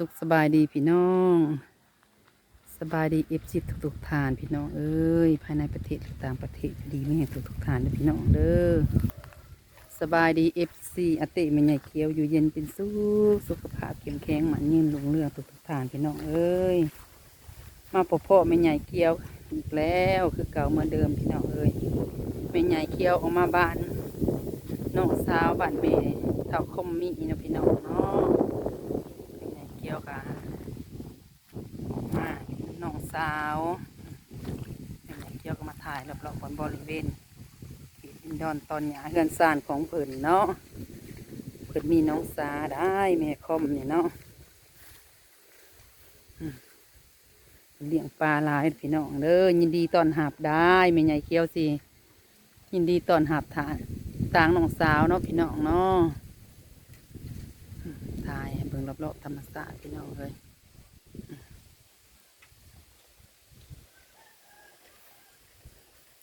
สุขสบายดีพี่น้อง สบายดีเอฟซีทุกทุกทานพี่น้องเอ้ยภายในประเทศหรือต่างประเทศดีไม่ให้ทุกทุกทานเลยพี่น้องเด้อสบายดีเอฟซีอติมันใหญ่เขียวอยู่เย็นเป็นสุขสุขภาพเข้มแข็งหมันยืนลงเรื่องทุกทุกทานพี่น้องเอ้ยมาพบพ่อแม่ใหญ่เขียวอีกแล้วคือเก่าเหมือนเดิมพี่น้องเอ้ยแม่ใหญ่เขียวออกมาบ้านน้องสาวบ้านแม่เท่าคมมีนะพี่น้องเนาะ กี่ยวกับมาน้องสาวเป็นเกี่ยวกับมาถ่ายรอบๆบนบริเวณที่ดินดอนตอนหยาเฮือนซานของเพิ่นเนาะเพิ่นมีน้องสาได้แม่คอมเนี่เนาะเลี้ยงปลาหลายพี่น้องเด้อยินดีตอนหับได้แม่ใหญ่เกี้ยวสิยินดีตอนหับทานต่างน้องสาวเนาะพี่น้องเนาะ ถ่ายเบิ่งรอบๆธรรมศาสตร์พี่น้องเลย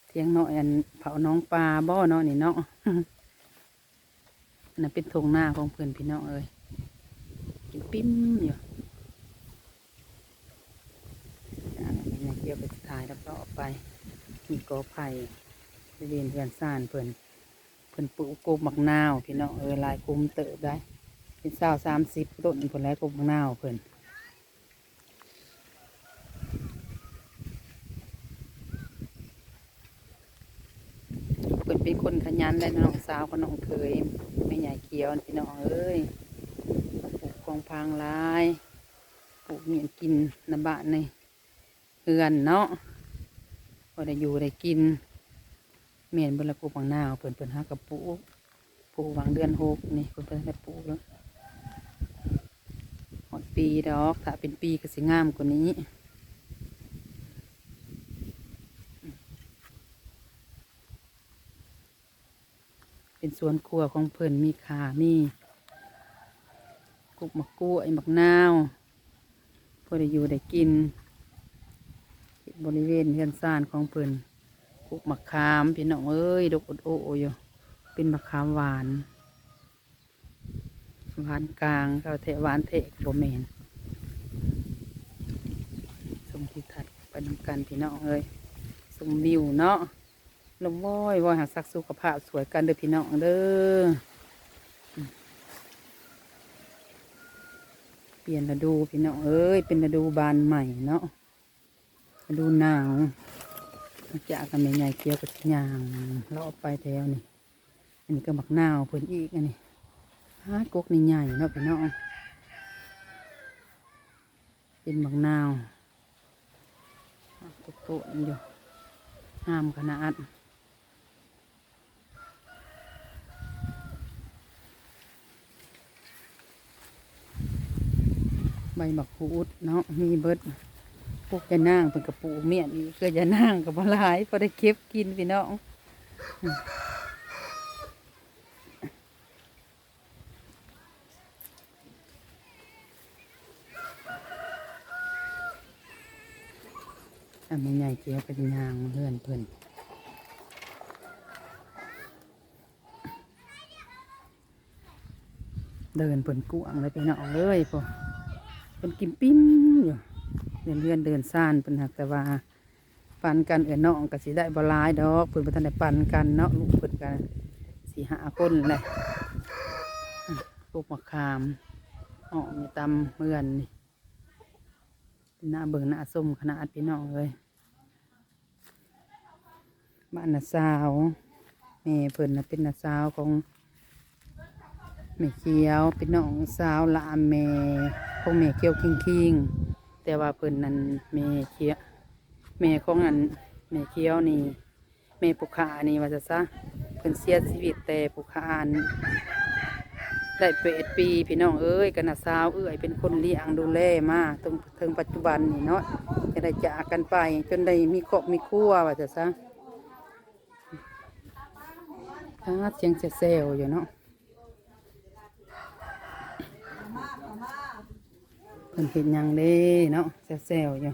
เทียงเนาะอันเผาน้องปลาบ่อเนาะนี่เนาะอันนั้นเป็นทงหน้าของเพื่อนพี่น้องเอ้ยกินปิ้มอยู่อันนั้นเป็นอย่างเกี่ยวกับถ่ายรอบๆไปมีกอไผ่บริเวณเพื่อนซ่านเพื่อนเพื่อนปลูกโกบมักนาว พี่น้องเอ้ยลายคุ้มเติบได้ เป็นสาวสามสิบต้นผลแล้วกบางนาเพิ่นเพิ่นเป็นคนขยันและน้องสาวกับน้องเคยไม่ใหญ่เขียวพี่น้องเอ้ยปลูกของพางลายปลูกเมียนกินน้ำบ้านในเฮือนเนาะพอได้อยู่ได้กินเมียนเบดละกูบางนาเพิ่นเพิ่นหากระปลูกปลูกวางเดือนหกนี่เพิ่นเพิ่นได้ปลูกแล้ว ปีดอก ถ้าเป็นปีก็สิงามกว่านี้ เป็นสวนครัวของเพิ่นมีขามีกุกมะกรูดไอ้มักนาวพอได้อยู่ได้กิน บริเวณเฮือนซ่านของเพิ่นกุกมะขามพี่น้องเอ้ยดกอดโอโออยู่เป็นมะขามหวาน หวานกลางเขาเทหวานเทะบแมนสมทิทัดไปนำกันพี่น้องเอ้ยสมวิวเนาะลมว้อยว้อยหาสักสุขภาพสวยกันเด้อพี่น้องเด้อเปลี่ยนฤดูพี่น้องเอ้ยเป็นฤดูบานใหม่เนาะฤดูหนาวจากกันใหญ่เกี่ยวกับยางเลาะไปแถวนี่อันนี้ก็บักหนาวเพิ่นอีกอันนี้ ฮาดกกนี่ใหญ่เนาะพี่น้อง เป็นบักนาวตุกโตนอยู่ห้ามขนาดใบบักคูดเนาะมีเบิดพวกจะนั่งเป็นกระปูเมียนอีกก็จะนั่งกับหลายพอได้เก็บกินพี่น้อง อันนี้ใหญ่เกี่ยวเป็นยางเพื่อนเพื่อนเดินเพิ่นกวางเลยไปเนาะเลยพอเป็นกินปิ้มอยู่เดินเลื่อนเดินซ่านเป็นหักแต่ว่าปันกันเอ็นน้องก็สิได้บลายดอกเพิ่นบ่ทันได้ปันกันเนาะลูกเพิ่นกันสีห้าคนเลยอะปลูกมะขามออกมีตำเมือนนี่หน้าเบิ่งหน้าส้มขนาดพี่น้องเลย บ้านนาสาวแม่เพิ่นนะเป็นนาสาวของแม่เขียวเป็นน้องสาวหลานแม่ของแม่เขียวคิงคิงแต่ว่าเพิ่นนั้นแม่เขียวแม่ของอันแม่เขียวนี่แม่ปุขานี่ว่าจะซะเพิ่นเสียชีวิตแต่ปุขาอันได้เปดปีพี่น้องเอ้ยกันนาสาวเอ้ยเป็นคนเลี้ยงดูแลมาถึงถึงปัจจุบันนี่เนาะจะได้จากกันไปจนได้มีครอบมีครัวว่าจะซะ ถ้าเสียงเซลอยู่เนาะเพิ่นเห็นยังเด้เนาะเซลอยู่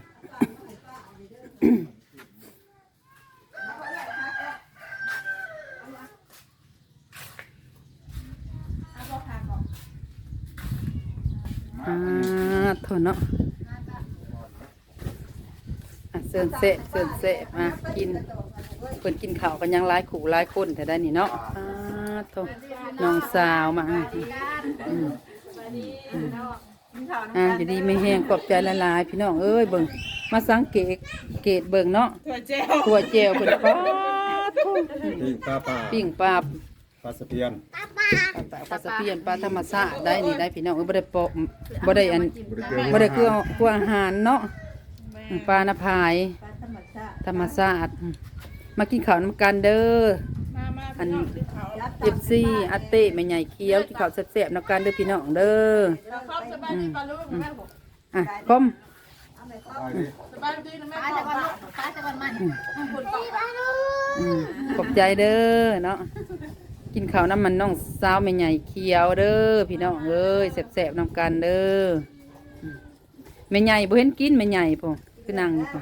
อ่าทนเนาะอะเสิร์นเสะเสิร์นเสะมากิน เพิ่นกินข้าวกันยังหลายขู่หลายคนแต่ได้นี่เนาะอ่าโทน้องสาวมาอืมอ่าอยู่ดีไม่แห้งขอบใจละลายๆพี่น้องเอ้ยเบิ่งมาสังเกตเกตเบิ่งเนาะถั่วเจลตัวเจลเพิ่นป้าดโถ่ปิ้งปลาปลาปิ้งปลาปลาสะเพียนปลาปลาสะเพียนปลาธรรมชาติได้นี่ได้พี่น้องเอ้ยบ่ได้ปอกบ่ได้อัน บริเกลือบ่ได้เกลือเกลืออาหารเนาะอืมปลานาพาย ธรรมชาติอืม มากินข้าวน้ำกันเด้อมามาอันพี่น้องกินข้าว FC อาเต้แม่ใหญ่เคี้ยวกินข้าวแซ่บๆน้ำกันเด้อพี่น้องเด้อเราครอบสบายดีปลาลูกแม่บอกอะก้มสบายดีนะแม่ป้าบจะอกก่อนว่าลูกป้าจะก่อนมันคุณบอกว่าอืมขอบใจเด้อเนาะกินข้าวน้ำมันน้องสาวแม่ใหญ่เคี้ยวเด้อพี่น้องเอ้ยแซ่บๆน้ำกันเด้ออืมแม่ใหญ่บ่เห็นกินแม่ใหญ่พ่อคือนั่งอยู่พ่อ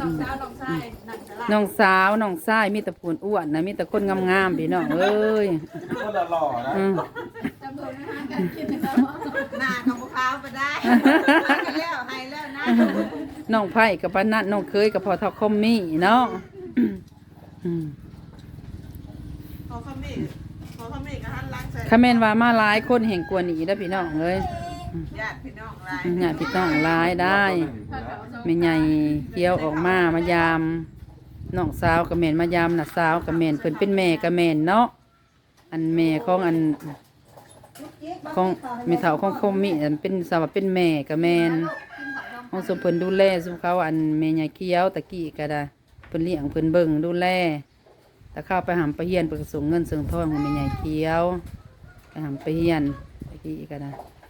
น้องสาวน้องชายนั่งจะลาน้องสาวน้องชายมีแต่ผนอ้วนนะมีแต่คนงามๆพี่น้องเอ้ยคนละหล่อนะอืมหน้าของพวกเขาไปได้แล้วให้แล้วนะน้องไผ่กับปานนัดน้องเคยกับพอทอคอมมี่เนาะอืมขอขมิ้นขอขมิ้นกับหันล้างใส่ คาเมนว่ามาหลายคนแห่งกวนหนีได้อพี่น้องเอ้ย ญาติพี่น้องหลายญาติพี่น้องหลายได้แม่ใหญ่เกี้ยวออกมามายามน้องสาวกับแม่นมายามน่ะสาวกับแม่นเพิ่นเป็นแม่กับแม่นเนาะอันแม่ของอันของแม่เฒ่าของคมมี่อันเป็นสาวาเป็นแม่กับแม่นของสมเพิ่นดูแลสุมเขาอันแม่ใหญ่เคี้ยวตะกี้ก็ได้เพิ่นเลี้ยงเพิ่นเบิ่งดูแลแต่เข้าไปหำไปเฮียนเพิ่นก็ส่งเงินส่งทองให้แม่ใหญ่เคี้ยวไปหำไปเฮียนตะกี้ก็ได้เ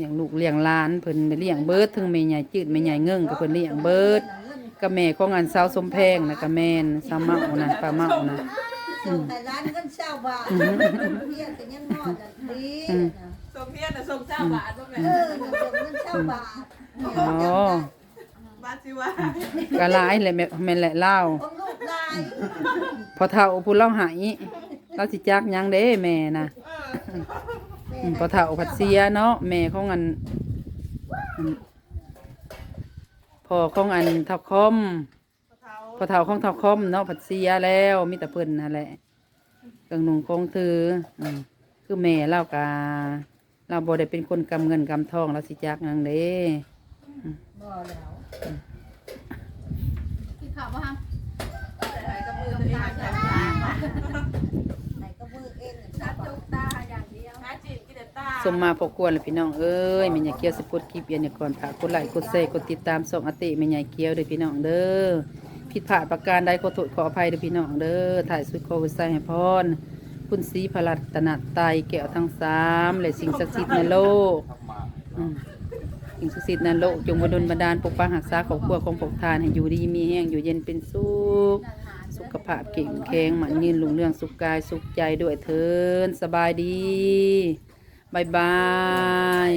ลี้ยงลูกเลี้ยงหลานเพิ่นได้เลี้ยงเบิดถึงแม่ใหญ่จืดแม่ใหญ่เงิ่งก็เพิ่นเลี้ยงเบิดก็แม่ของอันสาวสมแพงนะก็แม่นสาวเมานะป้าเมานะส่งแต่ร้านเงินเช่าบาทเพียงแต่ยังนอนดีส่งเพี้ยนน่ะส่งเจ้าบาทบ่แม่เออส่งเงินเช่าบาทอ๋อบ้านสิว่าก็หลายแหละแม่แม่นแหละเล่าของลูกลายพอเฒ่าผู้เล่าหายเราสิจักหยังเด้แม่น่ะอืม พอเฒ่าผัดเสียเนาะแม่ของอันอันพ่อของอันเท่าคอมเขาพอเฒ่าของเท่าคอมเนาะผัดเสียแล้วมีแต่เพิ่นนั่นแหละเครื่องนุ่งคงถืออืมคือแม่เล่ากาเราบ่ได้เป็นคนกำเงินกำทองเราสิจักหยังเด้บ่แล้วกินข้าวป่ะฮะ สมมาพอกวนเลยพี่น้องเอ้ยแม่ใหญ่เกียวสปุดคลิปเย็นเนี่ยก่อนฝากกดไลค์กดแชร์กดติดตามส่งอติแม่ใหญ่เกียวเด้อพี่น้องเด้อผิดพลาดประการใดขอโทษขออภัยเด้อพี่น้องเด้อถ่ายสุดโควิดใส่ให้พรคุณศรีพลัตตนาไตแก้วทั้งสามและสิ่งศักดิ์สิทธิ์ในโลกอืมสิ่งศักดิ์สิทธิ์ในโลกจงบดลบันดาลปกปักหักษาของพวกของปกทานให้อยู่ดีมีแห้งอยู่เย็นเป็นสุขสุขภาพเก่งแข็งหมันยืนลุงเรื่องสุขกายสุขใจด้วยเถินสบายดี บายบาย